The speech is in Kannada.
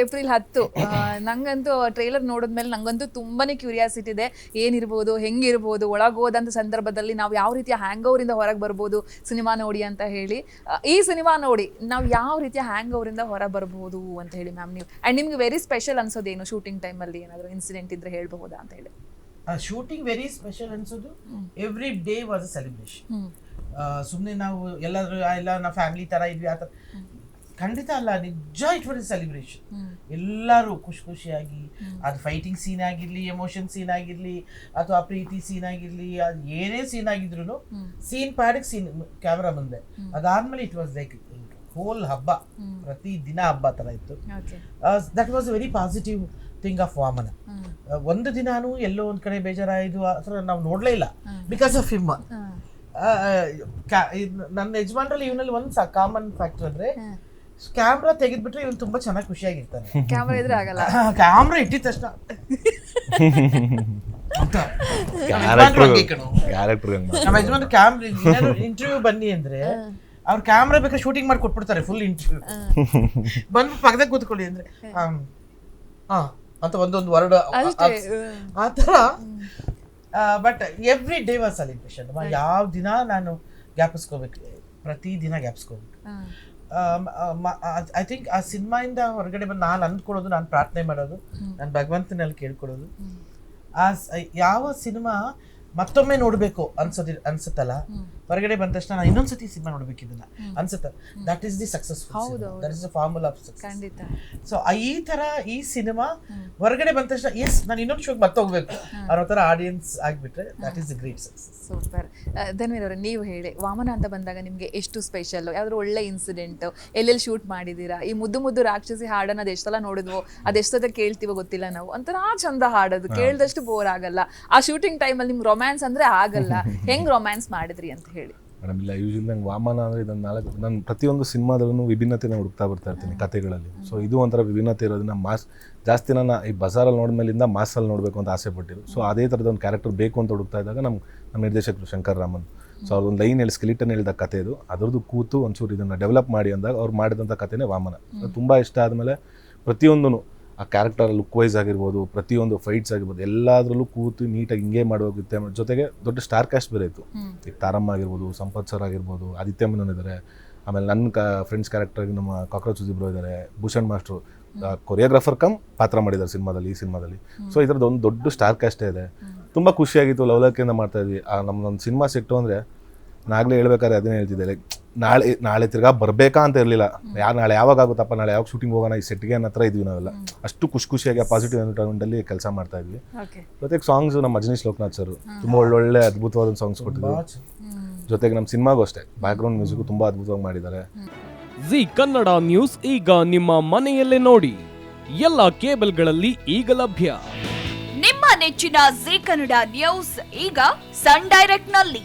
ಏಪ್ರಿಲ್ ಹತ್ತು. ನಂಗಂತೂ ಟ್ರೈಲರ್ ನೋಡಿದ್ಮೇಲೆ ನಂಗಂತೂ ತುಂಬಾನೇ ಕ್ಯೂರಿಯಾಸಿಟಿ ಇದೆ. ಏನಿರ್ಬೋದು ಹೆಂಗಿರ್ಬೋದು ಒಳಗೋದಂತ ಸಂದರ್ಭದಲ್ಲಿ ನಾವು ಯಾವ ರೀತಿಯ ಹ್ಯಾಂಗ್ ಇಂದ ಹೊರಗೆ ಬರ್ಬೋದು ಸಿನಿಮಾ ನೋಡಿ ಅಂತ ಹೇಳಿ. ಈ ಸಿನಿಮಾ ನೋಡಿ ನಾವು ಯಾವ ರೀತಿಯ ಹ್ಯಾಂಗ್ ಇಂದ ಹೊರ ಬರ್ಬೋದು ಅಂತ ಹೇಳಿ ಮ್ಯಾಮ್ ನೀವು. ಅಂಡ್ ನಿಮ್ಗೆ ವೆರಿ ಸ್ಪೆಷಲ್ ಅನ್ಸೋದೇನು ಶೂಟಿಂಗ್ ಟೈಮಲ್ಲಿ ಏನಾದರೂ ಇನ್ಸಿಡೆಂಟ್ ಇದ್ರೆ ಹೇಳ್ಬಹುದಾ ಅಂತ ಹೇಳಿ? ಶೂಟಿಂಗ್ ವೆರಿ ಸ್ಪೆಷಲ್ ಅನ್ಸೋದು every day was a celebration ಸುಮ್ಮನೆ ನಾವು ಎಲ್ಲಾದ್ರೂ ಎಲ್ಲ ನಾವು ಫ್ಯಾಮಿಲಿ ತರ ಇದ್ವಿ ಆ ಥರ ಖಂಡಿತ ಅಲ್ಲ ನಿಜ ಇಟ್ ವಾಸ್ ಸೆಲೆಬ್ರೇಷನ್ ಎಲ್ಲರೂ ಖುಷಿ ಖುಷಿಯಾಗಿ ಅದು ಫೈಟಿಂಗ್ ಸೀನ್ ಆಗಿರ್ಲಿ ಎಮೋಷನ್ ಸೀನ್ ಆಗಿರ್ಲಿ ಅಥವಾ ಪ್ರೀತಿ ಸೀನ್ ಆಗಿರ್ಲಿ ಅದು ಏನೇ ಸೀನ್ ಆಗಿದ್ರು ಸೀನ್ ಪಾಡಿಗೆ ಸೀನ್ ಕ್ಯಾಮ್ರಾ ಬಂದೆ ಅದಾದ್ಮೇಲೆ ಇಟ್ ವಾಸ್ ಲೈಕ್ ಹೋಲ್ ಹಬ್ಬ. ಪ್ರತಿ ದಿನ ಹಬ್ಬ ತರ ಇತ್ತು. That was very positive thing of Vamana. ಒಂದು ದಿನಾನು ಎಲ್ಲೋ ಒಂದ್ ಕಡೆ ಬೇಜಾರಾಯಿತು ಆ ಥರ ನಾವು ನೋಡ್ಲೇ ಇಲ್ಲ. Because of him. ನನ್ನ ಯಜಮಾನ್ರಲ್ಲಿ ಇವನಲ್ಲಿ ಒಂದು ಕಾಮನ್ ಫ್ಯಾಕ್ಟರ್ ಅಂದ್ರೆ. ಕ್ಯಾಮ್ರಾ ತೆಗೆದ್ಬಿಟ್ರೆ ಇವನು ತುಂಬಾ ಚೆನ್ನಾಗಿ ಖುಷಿಯಾಗಿರ್ತಾನೆ. ಕ್ಯಾಮ್ರಾ ಇದ್ರೆ ಆಗಲ್ಲ. ಕ್ಯಾಮ್ರಾ ಇಟ್ಟಿದ ತಕ್ಷಣ. ನಮ್ಮ ಕ್ಯಾಮ್ರಾ ಇಂಟರ್ವ್ಯೂ ಬನ್ನಿ ಅಂದ್ರೆ ಅವ್ರ ಕ್ಯಾಮ್ರಾ ಬೇಕಾದ್ರೆ ಶೂಟಿಂಗ್ ಮಾಡಿ ಕೊಟ್ಬಿಡ್ತಾರೆ ಫುಲ್ ಇಂಟರ್ವ್ಯೂ ಬಂದು ಪಕ್ಕದಾಗ ಕೂತ್ಕೊಳ್ಳಿ ಅಂದ್ರೆ ಹಾ. ಅಂತ ಒಂದೊಂದು ವರ್ಡ್ ಆತರ ಆ ಥರ. But every day was celebration ಯಾವ ದಿನ ನಾನು ಜ್ಞಾಪಿಸ್ಕೋಬೇಕು? ಪ್ರತಿ ದಿನ ಜ್ಞಾಪಿಸ್ಕೋಬೇಕು. ಐ ಥಿಂಕ್ ಆ ಸಿನಿಮಾಯಿಂದ ಹೊರಗಡೆ ಬಂದು ನಾನು ಅಂದ್ಕೊಳ್ಳೋದು ನಾನು ಪ್ರಾರ್ಥನೆ ಮಾಡೋದು ನಾನು ಭಗವಂತನಲ್ಲಿ ಕೇಳ್ಕೊಳ್ಳೋದು. ಆ ಯಾವ ಸಿನಿಮಾ ಮತ್ತೊಮ್ಮೆ ನೋಡಬೇಕು ಅನ್ಸೋದಿ ಅನ್ಸುತ್ತಲ್ಲ? ಹೊರಗಡೆ ಬಂದ ತಕ್ಷಣ ನಾನು ಇನ್ನೊಂದ್ಸತಿ ಸಿನಿಮಾ ನೋಡ್ಬೇಕು ಇದನ್ನ. ಅನ್ಸುತ್ತೆ. ದಟ್ ಈಸ್ ದಿ ಸಕ್ಸಸ್ಫುಲ್ ಹೌದು, that is the formula of success ಖಂಡಿತ. ಸೊ ಈ ತರ ಈ ಸಿನಿಮಾ ಹೊರಗಡೆ ಬಂದ ತಕ್ಷಣ ಎಸ್ ನಾನು ಇನ್ನೊಂದು ಶೋಗೆ ಮತ್ತೆ ಹೋಗ್ಬೇಕು ಅನ್ನೋ ತರ ಆಡಿಯನ್ಸ್ ಆಗ್ಬಿಟ್ರೆ that is the great success super Dhanveer ಅವರೇ ನೀವು ಹೇಳಿ ವಾಮನ ಅಂತ ಬಂದಾಗ ನಿಮಗೆ ಎಷ್ಟು ಸ್ಪೆಷಲ್ ಯಾವ್ದಾದ್ರು ಒಳ್ಳೆ ಇನ್ಸಿಡೆಂಟ್ ಎಲ್ಲೆಲ್ಲಿ ಶೂಟ್ ಮಾಡಿದ್ದೀರಾ ಈ ಮುದ್ದು ಮುದ್ದು ರಾಕ್ಷಸಿ ಹಾಡನ್ನ ಅದೆಷ್ಟು ನೋಡಿದ್ವು ನೋಡಿದ್ವೋ ಅದೆಷ್ಟು ಸಲ ಕೇಳ್ತೀವೋ ಗೊತ್ತಿಲ್ಲ ನಾವು. ಒಂಥರ ಚಂದ ಹಾಡೋದು ಕೇಳಿದಷ್ಟು ಬೋರ್ ಆಗಲ್ಲ. ಆ ಶೂಟಿಂಗ್ ಟೈಮಲ್ಲಿ ನಿಮ್ಗೆ ರೊಮ್ಯಾನ್ಸ್ ಅಂದ್ರೆ ಆಗಲ್ಲ. ಹೆಂಗ್ ರೊಮ್ಯಾನ್ಸ್ ಮಾಡಿದ್ರಿ ಅಂತ ಹೇಳಿ. ಮೇಡಮ್ ಇಲ್ಲ ಯೂಶಲಿ ನಂಗೆ ವಾಮನ ಅಂದರೆ ಇದನ್ನು ನಾಲ್ಕು ನಾನು ಪ್ರತಿಯೊಂದು ಸಿನಿಮಾದಲ್ಲೂ ವಿಭಿನ್ನತೆನ ಹುಡುಕ್ತಾ ಬರ್ತಾ ಇರ್ತೀನಿ ಕತೆಗಳಲ್ಲಿ ಸೊ ಇದು ಒಂಥರ ವಿಭಿನ್ನತೆ ಇರೋದನ್ನ ಮಾಸ್ ಜಾಸ್ತಿ ನಾನು ಈ ಬಜಾರಲ್ಲಿ ನೋಡಿದ್ಮೇಲಿಂದ ಮಾಸಲ್ಲಿ ನೋಡಬೇಕು ಅಂತ ಆಸೆ ಪಟ್ಟಿರು ಸೊ ಅದೇ ಥರದ ಒಂದು ಕ್ಯಾರೆಕ್ಟರ್ ಬೇಕು ಅಂತ ಹುಡುಕ್ತಾ ಇದ್ದಾಗ ನಮ್ಮ ನಮ್ಮ ನಿರ್ದೇಶಕರು ಶಂಕರ್ ರಾಮನ್. ಸೊ ಅವ್ರೊಂದು ಲೈನ್ ಹೇಳಿ ಸ್ಕಿಲಿಟನ್ ಹೇಳಿದ ಕತೆ ಇದು. ಅದರದ್ದು ಕೂತು ಒಂಚೂರು ಇದನ್ನು ಡೆವಲಪ್ ಮಾಡಿ ಅಂದಾಗ ಅವ್ರು ಮಾಡಿದಂಥ ಕತೆನೇ ವಾಮನ. ತುಂಬ ಇಷ್ಟ ಆದಮೇಲೆ ಪ್ರತಿಯೊಂದೂ ಆ ಕ್ಯಾರೆಕ್ಟರ್ ಲುಕ್ ವೈಸ್ ಆಗಿರ್ಬೋದು ಪ್ರತಿಯೊಂದು ಫೈಟ್ಸ್ ಆಗಿರ್ಬೋದು ಎಲ್ಲದರಲ್ಲೂ ಕೂತು ನೀಟಾಗಿ ಹಿಂಗೆ ಮಾಡೋಗುತ್ತೆ ಜೊತೆಗೆ ದೊಡ್ಡ ಸ್ಟಾರ್ ಕ್ಯಾಸ್ಟ್ ಬೇರೆ ಇತ್ತು. ಈಗ ತಾರಮ್ಮ ಆಗಿರ್ಬೋದು ಸಂಪತ್ ಸರ್ ಆಗಿರ್ಬೋದು ಆದಿತ್ಯ ಮೆನನ್ ಇದ್ದಾರೆ ಆಮೇಲೆ ನನ್ನ ಕ ಫ್ರೆಂಡ್ಸ್ ಕ್ಯಾರೆಕ್ಟರ್ಗೆ ನಮ್ಮ ಕಾಕ್ರೋಚ್ ಇಬ್ಬರು ಇದ್ದಾರೆ ಭೂಷಣ್ ಮಾಸ್ಟ್ರು ಕೊರಿಯೋಗ್ರಾಫರ್ ಕಮ್ ಪಾತ್ರ ಮಾಡಿದ್ದಾರೆ ಸಿನಿಮಾದಲ್ಲಿ ಈ ಸಿನಿಮಾದಲ್ಲಿ. ಸೊ ಇದ್ರದ್ದು ಒಂದು ದೊಡ್ಡ ಸ್ಟಾರ್ ಕ್ಯಾಸ್ಟೇ ಇದೆ. ತುಂಬ ಖುಷಿಯಾಗಿತ್ತು ಲವಲಕಿಯಿಂದ ಮಾಡ್ತಾ ಇದ್ವಿ. ಆ ನಮ್ಮದೊಂದು ಸಿನಿಮಾ ಸಿಟ್ಟು ಅಂದರೆ ನಾಗಲೇ ಹೇಳ್ಬೇಕಾದ್ರೆ ಅದನ್ನೇ ಹೇಳ್ತಿದ್ದೆ ಲೈಕ್ ನಾಳೆ ನಾಳೆ ತಿರ್ಗಾ ಬರಬೇಕಾ ಅಂತ ಇರಲಿಲ್ಲ. ಯಾರು ನಾಳೆ ಯಾವಾಗ ಆಗುತ್ತಪ್ಪ ನಾಳೆ ಯಾವಾಗ ಶೂಟಿಂಗ್ ಹೋಗೋಣ ಈ ಸೆಟ್ಗೆ ಅನ್ನೋ ಹತ್ರ ಇದ್ವಿ ನಾವೆಲ್ಲ. ಅಷ್ಟು ಖುಷಿ ಖುಷಿಯಾಗಿ ಪಾಸಿಟಿವ್ ಎನ್ವಿರಾನ್ಮೆಂಟಲ್ಲಿ ಕೆಲಸ ಮಾಡ್ತಾ ಇದ್ವಿ. ಓಕೆ ಜೊತೆಗೆ ಸಾಂಗ್ಸ್ ನಮ್ಮ ಅಜನೀಶ್ ಲೋಕನಾಥ್ ಸರ್ ತುಂಬ ಒಳ್ಳೊಳ್ಳೆ ಅದ್ಭುತವಾದ ಸಾಂಗ್ಸ್ ಕೊಟ್ಟಿದ್ರು. ಜೊತೆಗೆ ನಮ್ಮ ಸಿನಿಮಾಗೂ ಅಷ್ಟೇ. ಬ್ಯಾಕ್ಗ್ರೌಂಡ್ ಮ್ಯೂಸಿಕ್ ತುಂಬ ಅದ್ಭುತವಾಗಿ ಮಾಡಿದ್ದಾರೆ. ಜಿ ಕನ್ನಡ ನ್ಯೂಸ್ ಈಗ ನಿಮ್ಮ ಮನೆಯಲ್ಲೇ ನೋಡಿ. ಎಲ್ಲ ಕೇಬಲ್ಗಳಲ್ಲಿ ಈಗ ಲಭ್ಯ. ನಿಮ್ಮ ನೆಚ್ಚಿನ ಜಿ ಕನ್ನಡ ನ್ಯೂಸ್ ಈಗ ಸನ್ ಡೈರೆಕ್ಟ್ನಲ್ಲಿ.